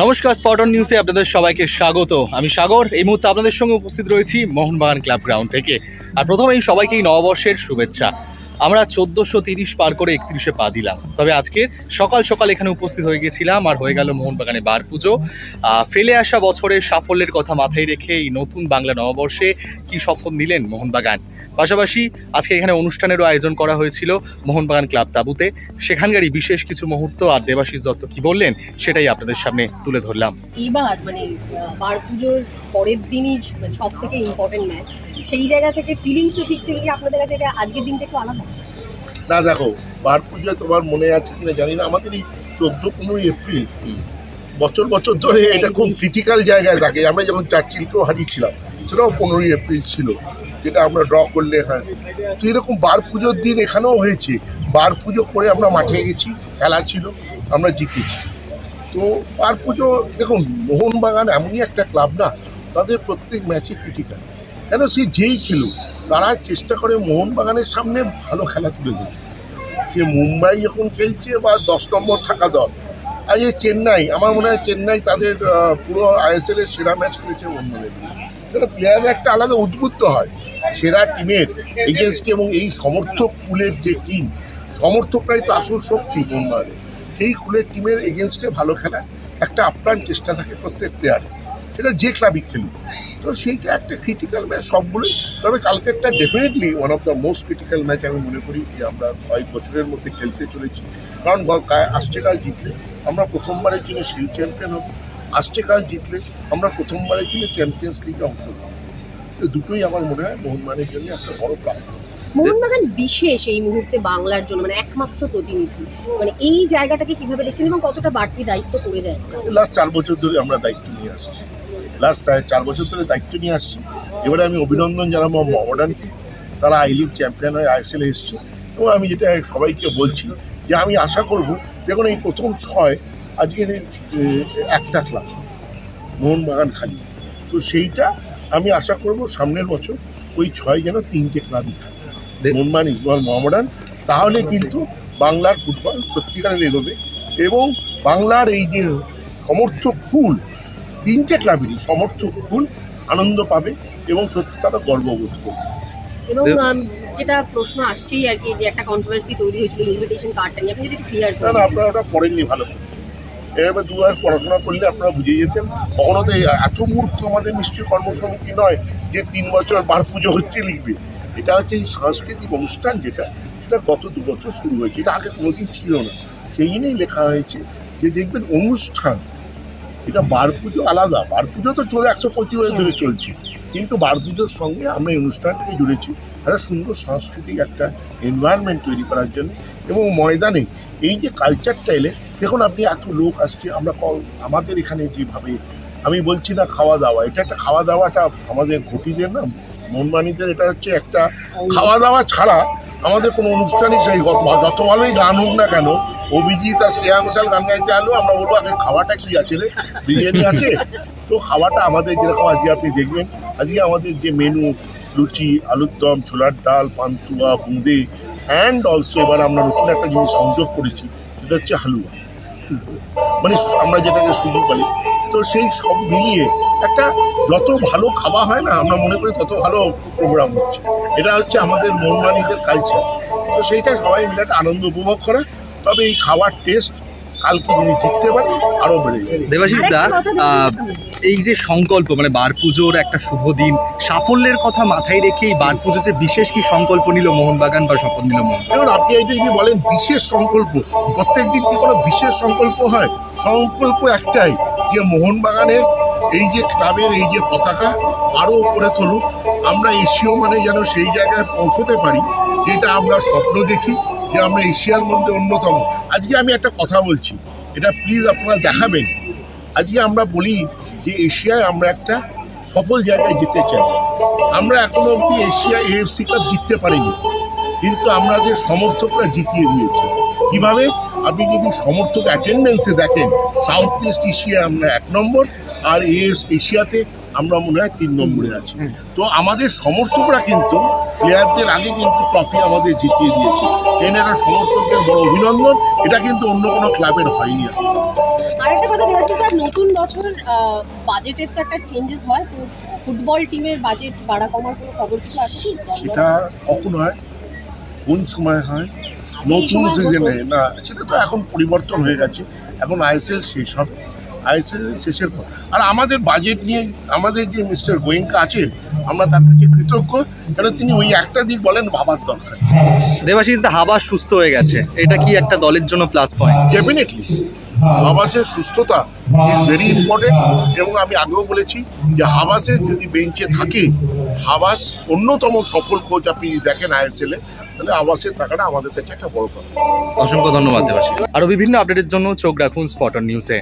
নমস্কার স্পটন নিউজে আপনাদের সবাইকে স্বাগত। আমি সাগর, এই মুহূর্তে আপনাদের সঙ্গে উপস্থিত রয়েছি মোহনবাগান ক্লাব গ্রাউন্ড থেকে। আর প্রথমেই সবাইকেই নববর্ষের শুভেচ্ছা। আমরা চোদ্দোশো তিরিশ পার করে একত্রিশে পা দিলাম। তবে আজকে সকাল সকাল এখানে উপস্থিত হয়ে গেছিলাম আর হয়ে গেল মোহনবাগানে বার পুজো। ফেলে আসা বছরের সাফল্যের কথা মাথায় রেখে এই নতুন বাংলা নববর্ষে কি শপথ নিলেন মোহনবাগান? পাশাপাশি আজকে এখানে অনুষ্ঠানেরও আয়োজন করা হয়েছিল মোহনবাগান ক্লাব তাবুতে। সেখানকারই বিশেষ কিছু মুহূর্ত আর দেবাশিস দত্ত কি বললেন সেটাই আপনাদের সামনে তুলে ধরলাম। এবার মানে বার পুজোর পরের দিনই সব থেকে ইম্পর্টেন্ট ম্যাচ সেই জায়গা থেকে ফিলিংসের দিক থেকে আপনাদের কাছে আজকের দিনটা একটু আলাদা? না দেখো বার পুজোয় তোমার মনে আছে কিনা জানি না আমাদের এই চোদ্দ পনেরোই এপ্রিল বছর বছর ধরে এটা খুব ক্রিটিক্যাল জায়গায় থাকে। আমরা যখন চার্চিলকেও হারিয়েছিলাম সেটাও পনেরোই এপ্রিল ছিল যেটা আমরা ড্র করলে হ্যাঁ। তো এরকম বার পুজোর দিন এখানেও হয়েছে। বার পুজো করে আমরা মাঠে গেছি খেলা ছিল আমরা জিতেছি। তো বার পুজো দেখুন মোহনবাগান এমনই একটা ক্লাব না তাদের প্রত্যেক ম্যাচে ক্রিটিক্যাল কেন? সে যেই খেলুক তারা চেষ্টা করে মোহনবাগানের সামনে ভালো খেলা তুলে দেবে সে মুম্বাই যখন খেলছে বা দশ নম্বর থাকা দল, আর এই চেন্নাই, আমার মনে হয় চেন্নাই তাদের পুরো আইএসএল এর সেরা ম্যাচ খেলেছে মোহনবাগানের সেটা প্লেয়াররা একটা আলাদা উদ্বুদ্ধ হয়, সেরা টিমের এগেনস্টে এবং এই সমর্থক কুলের যে টিম সমর্থকরাই তো আসল শক্তি মোহনবাগানের সেই কুলের টিমের এগেনস্টে ভালো খেলা একটা আপ্রাণ চেষ্টা থাকে প্রত্যেক প্লেয়ারের সেটা যে ক্লাবই খেলুক। তো সেইটা একটা ক্রিটিক্যাল ম্যাচ সবগুলোই। তবে কালকেরটা definitely one of the most critical match আমি মনে করি যে আমরা কয়েক বছরের মধ্যে খেলতে চলেছি। কারণ আসছে কাল জিতলে আমরা প্রথমবারের জন্য শিল চ্যাম্পিয়ন হব। আসছে কাল জিতলে আমরা প্রথমবারের জন্য চ্যাম্পিয়ন্স লিগে অংশ নেব। তো দুটোই আমার মনে হয় মোহনবাগানের জন্য একটা বড় প্রাপ্তি। মোহনবাগান বিশেষ এই মুহূর্তে বাংলার জন্য মানে একমাত্র প্রতিনিধি। মানে এই জায়গাটাকে কীভাবে দেখছেন এবং কতটা বাড়তি দায়িত্ব পড়ে যায় লাস্ট চার বছর ধরে আমরা দায়িত্ব নিয়ে আসছি। লাস্ট চার বছর ধরে দায়িত্ব নিয়ে আসছি। এবারে আমি অভিনন্দন জানাব মডার্নকে। তারা আই লিগ চ্যাম্পিয়ন হয়ে আইএসএল এসছে। এবং আমি যেটা সবাইকে বলছি যে আমি আশা করব দেখুন এই প্রথম ছয় আজকের একটা ক্লাব মোহনবাগান খালি। তো সেইটা আমি আশা করব সামনের বছর ওই ছয় যেন তিনটে ক্লাবই থাকে। মোহনবাগান ইসমাল মোহামডান তাহলে কিন্তু বাংলার ফুটবল সত্যিকারের এগোবে এবং বাংলার এই যে সমর্থক কুল তিনটে ক্লাবেরই সমর্থক কুল আনন্দ পাবে এবং সত্যি তারা গর্ববোধ করবে। এবং যেটা প্রশ্ন আসছেই আর কি যে একটা কন্ট্রোভার্সি তৈরি হয়েছিল ইনভিটেশন কার্ডটা নিয়ে। আপনি যদি ক্লিয়ার করেন। আপনারা ওটা পড়েননি ভালো করে। এবার দু হাজার পড়াশোনা করলে আপনারা বুঝে যেতেন। কখনো তো এত মূর্খ আমাদের নিশ্চয়ই কর্মসমিতি নয় যে তিন বছর বার পুজো হচ্ছে লিখবে। এটা হচ্ছে এই সাংস্কৃতিক অনুষ্ঠান যেটা সেটা গত দু বছর শুরু হয়েছে। এটা আগে কোনোদিন ছিল না। সেই জন্যই লেখা হয়েছে যে দেখবেন অনুষ্ঠান এটা বার পুজো আলাদা। বার পুজো তো চলে একশো পঁচিশ বছর ধরে চলছে। কিন্তু বার পুজোর সঙ্গে আমরা এই অনুষ্ঠানটাকে জুড়েছি। একটা সুন্দর সাংস্কৃতিক একটা এনভায়রনমেন্ট তৈরি করার জন্য। এবং ময়দানে এই যে কালচারটা এলে, দেখুন আপনি এত লোক আসছে, আমরা আমাদের এখানে যেভাবে, আমি বলছি না খাওয়া দাওয়া, এটা একটা খাওয়া দাওয়াটা আমাদের ঘটিদের না, মনমানিদের এটা হচ্ছে একটা খাওয়া দাওয়া ছাড়া আমাদের কোনো অনুষ্ঠানই গত যত ভালোই গান হোক না কেন অভিজিৎ আর শ্রেয়া ঘোষাল গান গাইতে আলো আমরা বলব, আগে খাওয়াটা কি আছে রে? বিরিয়ানি আছে? তো খাওয়াটা আমাদের যেরকম আজকে আপনি দেখবেন, আজকে আমাদের যে মেনু লুচি, আলুর দম, ছোলার ডাল, পান্তুয়া, বুঁদে অ্যান্ড অলসো এবার আমরা নতুন একটা জিনিস সংযোগ করেছি, সেটা হচ্ছে হালুয়া। মানে আমরা যেটাকে সুজি বলি। তো সেই সব মিলিয়ে একটা যত ভালো খাওয়া হয় না, আমরা মনে করি তত ভালো প্রোগ্রাম হচ্ছে। এটা হচ্ছে আমাদের মনমানিদের কালচার তো সেইটা সবাই মিলে একটা আনন্দ উপভোগ করা। তবে এই খাওয়ার টেস্ট কালকে যদি জিততে পারে আরও বেড়ে যাবে। দেবাশিস দা। এই যে সংকল্প মানে বার পুজোর একটা শুভ দিন সাফল্যের কথা মাথায় রেখে এই বার পুজো যে বিশেষ কি সংকল্প নিল মোহনবাগান বা শপথ নিল মোহন এখন আপনি এইটা যদি বলেন বিশেষ সংকল্প প্রত্যেক দিন কি কোনো বিশেষ সংকল্প হয়? সংকল্প একটাই যে মোহনবাগানের এই যে ক্লাবের এই যে পতাকা আরও উপরে তুলুক। আমরা এশীয় মানে যেন সেই জায়গায় পৌঁছতে পারি যেটা আমরা স্বপ্ন দেখি। যে আমরা এশিয়ার মধ্যে অন্যতম। আজকে আমি একটা কথা বলছি। এটা প্লিজ আপনারা দেখাবেন। আজকে আমরা বলি যে এশিয়ায় আমরা একটা সফল জায়গায় যেতে চাই। আমরা এখনও অবধি এশিয়া এএফসি কাপ জিততে পারিনি। কিন্তু আমাদের সমর্থকরা জিতিয়ে দিয়েছে। কীভাবে? আপনি যদি সমর্থক অ্যাটেন্ডেন্সে দেখেন সাউথ ইস্ট এশিয়া আমরা এক নম্বর, আর এস এশিয়াতে আমরা মনে হয় তিন নম্বরে আছি। তো আমাদের সমর্থকরা কিন্তু প্লেয়ারদের আগে কিন্তু ট্রফি আমাদের জিতিয়ে দিয়েছে। এনারা সমর্থকদের বড় অভিনন্দন এটা কিন্তু অন্য কোনো ক্লাবের হয়নি। আরেকটা কথা দেবাশিস স্যার নতুন বছর বাজেটের তো একটা চেঞ্জেস হয় তো ফুটবল টিমের বাজেট বাড়া কমার কোনো খবর কিছু আছে কি? সেটা কখন হয় কোন সময় হয় নতুন সিজনে না সেটা তো এখন পরিবর্তন হয়ে গেছে এখন আইএসএল সেই হবে। আইএসএল শেষের পর। আর আমাদের বাজেট নিয়ে আমাদের যে মিস্টার গোয়েঙ্কা আছেন আমরা তার কাছে কৃতজ্ঞ। কেন তিনি ওই একটা দিক বলেন ভাবার দরকার। দেবাশিস দা হাবা সুস্থ হয়ে গেছে। এটা কি একটা দলের জন্য প্লাস পয়েন্ট ডেফিনেটলি হাবাসের সুস্থতা ভেরি ইম্পর্টেন্ট এবং আমি আগেও বলেছি যে হাবাসের যদি বেঞ্চে থাকে হাবাস অন্যতম সফল কোচ আপনি দেখেন আইএসএলে তাহলে হাবাসের টাকাটা আমাদের কাছে একটা বড় কথা। অসংখ্য ধন্যবাদ দেবাশিস আরও বিভিন্ন আপডেটের জন্য চোখ রাখুন স্পটন নিউজে